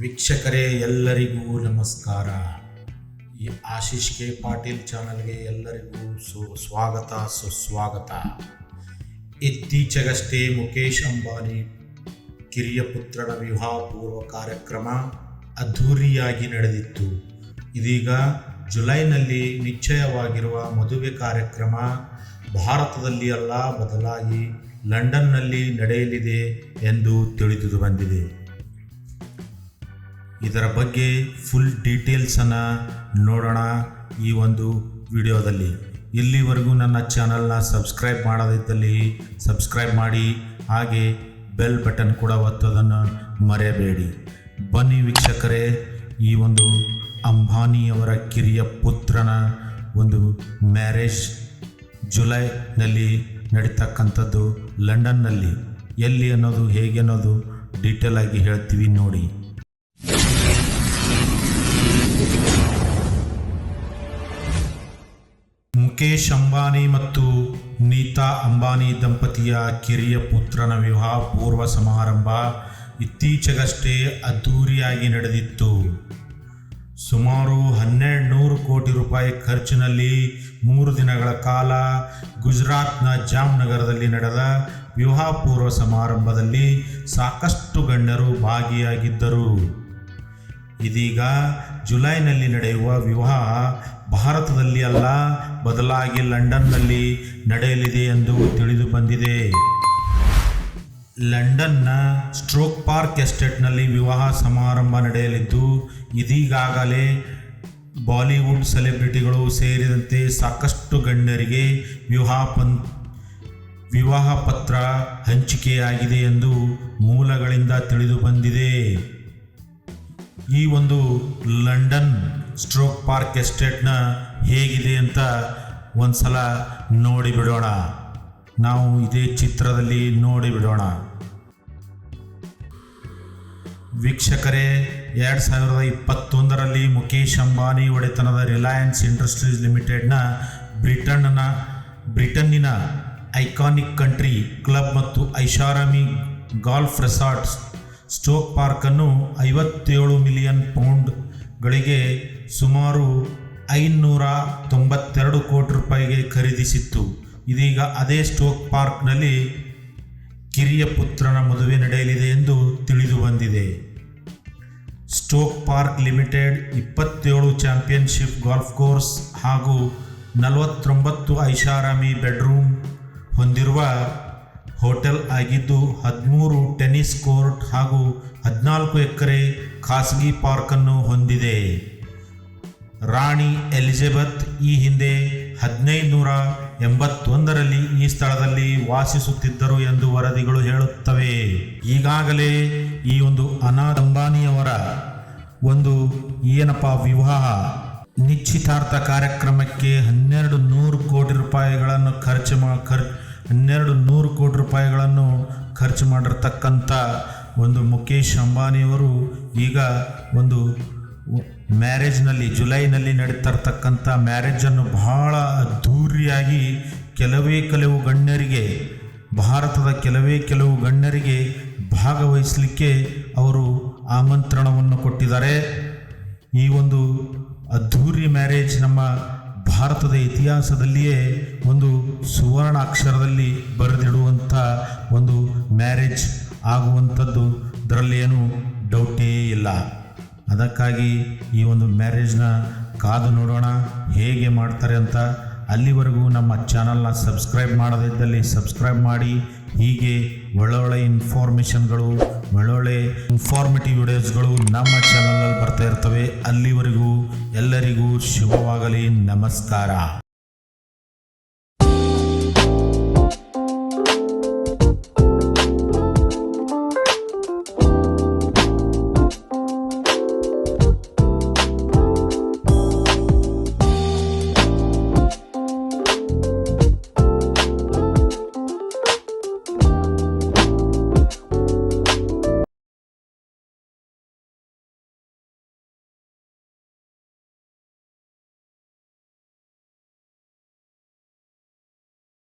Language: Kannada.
ವೀಕ್ಷಕರೇ, ಎಲ್ಲರಿಗೂ ನಮಸ್ಕಾರ. ಈ ಆಶೀಶ್ ಕೆ ಪಾಟೀಲ್ ಚಾನಲ್ಗೆ ಎಲ್ಲರಿಗೂ ಸು, ಸ್ವಾಗತ, ಸುಸ್ವಾಗತ. ಇತ್ತೀಚೆಗಷ್ಟೇ ಮುಖೇಶ್ ಅಂಬಾನಿ ಕಿರಿಯ ಪುತ್ರನ ವಿವಾಹ ಪೂರ್ವ ಕಾರ್ಯಕ್ರಮ ಅದ್ಧೂರಿಯಾಗಿ ನಡೆದಿತ್ತು. ಇದೀಗ ಜುಲೈನಲ್ಲಿ ನಿಶ್ಚಯವಾಗಿರುವ ಮದುವೆ ಕಾರ್ಯಕ್ರಮ ಭಾರತದಲ್ಲಿ ಅಲ್ಲ, ಬದಲಾಗಿ ಲಂಡನ್ನಲ್ಲಿ ನಡೆಯಲಿದೆ ಎಂದು ತಿಳಿದು ಬಂದಿದೆ. ಇದರ ಬಗ್ಗೆ ಫುಲ್ ಡೀಟೇಲ್ಸನ್ನು ನೋಡೋಣ ಈ ಒಂದು ವಿಡಿಯೋದಲ್ಲಿ. ಇಲ್ಲಿವರೆಗೂ ನನ್ನ ಚಾನಲ್ನ ಸಬ್ಸ್ಕ್ರೈಬ್ ಮಾಡದಿದ್ದಲ್ಲಿ ಸಬ್ಸ್ಕ್ರೈಬ್ ಮಾಡಿ, ಹಾಗೆ ಬೆಲ್ ಬಟನ್ ಕೂಡ ಒತ್ತೋದನ್ನು ಮರೆಯಬೇಡಿ. ಬನ್ನಿ ವೀಕ್ಷಕರೇ, ಈ ಒಂದು ಅಂಬಾನಿಯವರ ಕಿರಿಯ ಪುತ್ರನ ಒಂದು ಮ್ಯಾರೇಜ್ ಜುಲೈನಲ್ಲಿ ನಡೀತಕ್ಕಂಥದ್ದು ಲಂಡನ್ನಲ್ಲಿ. ಎಲ್ಲಿ ಅನ್ನೋದು, ಹೇಗೆ ಅನ್ನೋದು ಡೀಟೇಲ್ ಆಗಿ ಹೇಳ್ತೀವಿ ನೋಡಿ. ಮುಖೇಶ್ ಅಂಬಾನಿ ಮತ್ತು ನೀತಾ ಅಂಬಾನಿ ದಂಪತಿಯ ಕಿರಿಯ ಪುತ್ರನ ವಿವಾಹ ಪೂರ್ವ ಸಮಾರಂಭ ಇತ್ತೀಚೆಗಷ್ಟೇ ಅದ್ಧೂರಿಯಾಗಿ ನಡೆದಿತ್ತು. ಸುಮಾರು ಹನ್ನೆರಡು ನೂರು ಕೋಟಿ ರೂಪಾಯಿ ಖರ್ಚಿನಲ್ಲಿ ಮೂರು ದಿನಗಳ ಕಾಲ ಗುಜರಾತ್ನ ಜಾಮ್ನಗರದಲ್ಲಿ ನಡೆದ ವಿವಾಹ ಪೂರ್ವ ಸಮಾರಂಭದಲ್ಲಿ ಸಾಕಷ್ಟು ಗಣ್ಯರು ಭಾಗಿಯಾಗಿದ್ದರು. ಇದೀಗ ಜುಲೈನಲ್ಲಿ ನಡೆಯುವ ವಿವಾಹ ಭಾರತದಲ್ಲಿ ಅಲ್ಲ, ಬದಲಾಗಿ ಲಂಡನ್ನಲ್ಲಿ ನಡೆಯಲಿದೆ ಎಂದು ತಿಳಿದು ಬಂದಿದೆ. ಲಂಡನ್ನ ಸ್ಟ್ರೋಕ್ ಪಾರ್ಕ್ ಎಸ್ಟೇಟ್ನಲ್ಲಿ ವಿವಾಹ ಸಮಾರಂಭ ನಡೆಯಲಿದ್ದು, ಇದೀಗಾಗಲೇ ಬಾಲಿವುಡ್ ಸೆಲೆಬ್ರಿಟಿಗಳು ಸೇರಿದಂತೆ ಸಾಕಷ್ಟು ಗಣ್ಯರಿಗೆ ವಿವಾಹ ಪನ್, ವಿವಾಹ ಪತ್ರ ಹಂಚಿಕೆಯಾಗಿದೆ ಎಂದು ಮೂಲಗಳಿಂದ ತಿಳಿದು ಬಂದಿದೆ. ಈ ಒಂದು ಲಂಡನ್ ಸ್ಟ್ರೋಕ್ ಪಾರ್ಕ್ ಎಸ್ಟೇಟ್ನ ಹೇಗಿದೆ ಅಂತ ಒಂದ್ಸಲ ನೋಡಿ ಬಿಡೋಣ. ನಾವು ಇದೇ ಚಿತ್ರದಲ್ಲಿ ನೋಡಿ ಬಿಡೋಣ. ವೀಕ್ಷಕರೇ, ಎರಡು ಸಾವಿರದ ಇಪ್ಪತ್ತೊಂದರಲ್ಲಿ ಮುಖೇಶ್ ಅಂಬಾನಿ ಒಡೆತನದ ರಿಲಯನ್ಸ್ ಇಂಡಸ್ಟ್ರೀಸ್ ಲಿಮಿಟೆಡ್ನ ಬ್ರಿಟನ್ನ, ಬ್ರಿಟನ್ನಿನ ಐಕಾನಿಕ್ ಕಂಟ್ರಿ ಕ್ಲಬ್ ಮತ್ತು ಐಷಾರಾಮಿ ಗಾಲ್ಫ್ ರೆಸಾರ್ಟ್ಸ್ ಸ್ಟೋಕ್ ಪಾರ್ಕನ್ನು ಐವತ್ತೇಳು ಮಿಲಿಯನ್ ಪೌಂಡ್ಗಳಿಗೆ ಸುಮಾರು ಐನೂರ ತೊಂಬತ್ತೆರಡು ಕೋಟಿ ರೂಪಾಯಿಗೆ ಖರೀದಿಸಿತ್ತು. ಇದೀಗ ಅದೇ ಸ್ಟೋಕ್ ಪಾರ್ಕ್ನಲ್ಲಿ ಕಿರಿಯ ಪುತ್ರನ ಮದುವೆ ನಡೆಯಲಿದೆ ಎಂದು ತಿಳಿದು ಬಂದಿದೆ. ಸ್ಟೋಕ್ ಪಾರ್ಕ್ ಲಿಮಿಟೆಡ್ ಇಪ್ಪತ್ತೇಳು ಚಾಂಪಿಯನ್ಶಿಪ್ ಗಾಲ್ಫ್ ಕೋರ್ಸ್ ಹಾಗೂ ನಲವತ್ತೊಂಬತ್ತು ಐಷಾರಾಮಿ ಬೆಡ್ರೂಮ್ ಹೊಂದಿರುವ ಹೋಟೆಲ್ ಆಗಿದ್ದು ಹದಿಮೂರು ಟೆನಿಸ್ ಕೋರ್ಟ್ ಹಾಗೂ ಹದಿನಾಲ್ಕು ಎಕರೆ ಖಾಸಗಿ ಪಾರ್ಕನ್ನು ಹೊಂದಿದೆ. ರಾಣಿ ಎಲಿಜಬೆತ್ ಈ ಹಿಂದೆ ಹದಿನೈದು ನೂರ ಎಂಬತ್ತೊಂದರಲ್ಲಿ ಈ ಸ್ಥಳದಲ್ಲಿ ವಾಸಿಸುತ್ತಿದ್ದರು ಎಂದು ವರದಿಗಳು ಹೇಳುತ್ತವೆ. ಈಗಾಗಲೇ ಈ ಒಂದು ಅನಾಥ್ ಅಂಬಾನಿಯವರ ಒಂದು ಏನಪ್ಪ ವಿವಾಹ? ನಿಶ್ಚಿತಾರ್ಥ ಕಾರ್ಯಕ್ರಮಕ್ಕೆ ಹನ್ನೆರಡು ನೂರು ಕೋಟಿ ರೂಪಾಯಿಗಳನ್ನು ಖರ್ಚು ಮಾ ಖರ್ ಹನ್ನೆರಡು ನೂರು ಕೋಟಿ ರೂಪಾಯಿಗಳನ್ನು ಖರ್ಚು ಮಾಡಿರ್ತಕ್ಕಂಥ ಒಂದು ಮುಖೇಶ್ ಅಂಬಾನಿಯವರು ಈಗ ಒಂದು ಮ್ಯಾರೇಜ್ನಲ್ಲಿ, ಜುಲೈನಲ್ಲಿ ನಡೀತಾ ಇರ್ತಕ್ಕಂಥ ಮ್ಯಾರೇಜನ್ನು ಬಹಳ ಅದ್ಧೂರಿಯಾಗಿ ಕೆಲವೇ ಕೆಲವು ಗಣ್ಯರಿಗೆ, ಭಾರತದ ಕೆಲವೇ ಕೆಲವು ಗಣ್ಯರಿಗೆ ಭಾಗವಹಿಸಲಿಕ್ಕೆ ಅವರು ಆಮಂತ್ರಣವನ್ನು ಕೊಟ್ಟಿದ್ದಾರೆ. ಈ ಒಂದು ಅದ್ಧೂರಿ ಮ್ಯಾರೇಜ್ ನಮ್ಮ ಭಾರತದ ಇತಿಹಾಸದಲ್ಲಿಯೇ ಒಂದು ಸುವರ್ಣ ಅಕ್ಷರದಲ್ಲಿ ಬರೆದಿಡುವಂಥ ಒಂದು ಮ್ಯಾರೇಜ್ ಆಗುವಂಥದ್ದು ಇದರಲ್ಲಿ ಏನು ಡೌಟೇ ಇಲ್ಲ. ಅದಕ್ಕಾಗಿ ಈ ಒಂದು ಮ್ಯಾರೇಜ್ನ ಕಾದು ನೋಡೋಣ, ಹೇಗೆ ಮಾಡ್ತಾರೆ ಅಂತ ಅಲ್ಲಿವರೆಗೂ ನಮ್ಮ ಚಾನಲ್ನ ಸಬ್ಸ್ಕ್ರೈಬ್ ಮಾಡದಿದ್ದಲ್ಲಿ ಸಬ್ಸ್ಕ್ರೈಬ್ ಮಾಡಿ, ಹೀಗೆ ಒಳ್ಳೊಳ್ಳೆ ಇನ್ಫಾರ್ಮೇಷನ್ಗಳು, ಒಳ್ಳೊಳ್ಳೆ ಇನ್ಫಾರ್ಮೇಟಿವ್ ವಿಡಿಯೋಸ್ಗಳು ನಮ್ಮ ಚಾನಲಲ್ಲಿ ಬರ್ತಾ ಇರ್ತವೆ ಅಲ್ಲಿವರೆಗೂ ಎಲ್ಲರಿಗೂ ಶುಭವಾಗಲಿ. ನಮಸ್ಕಾರ.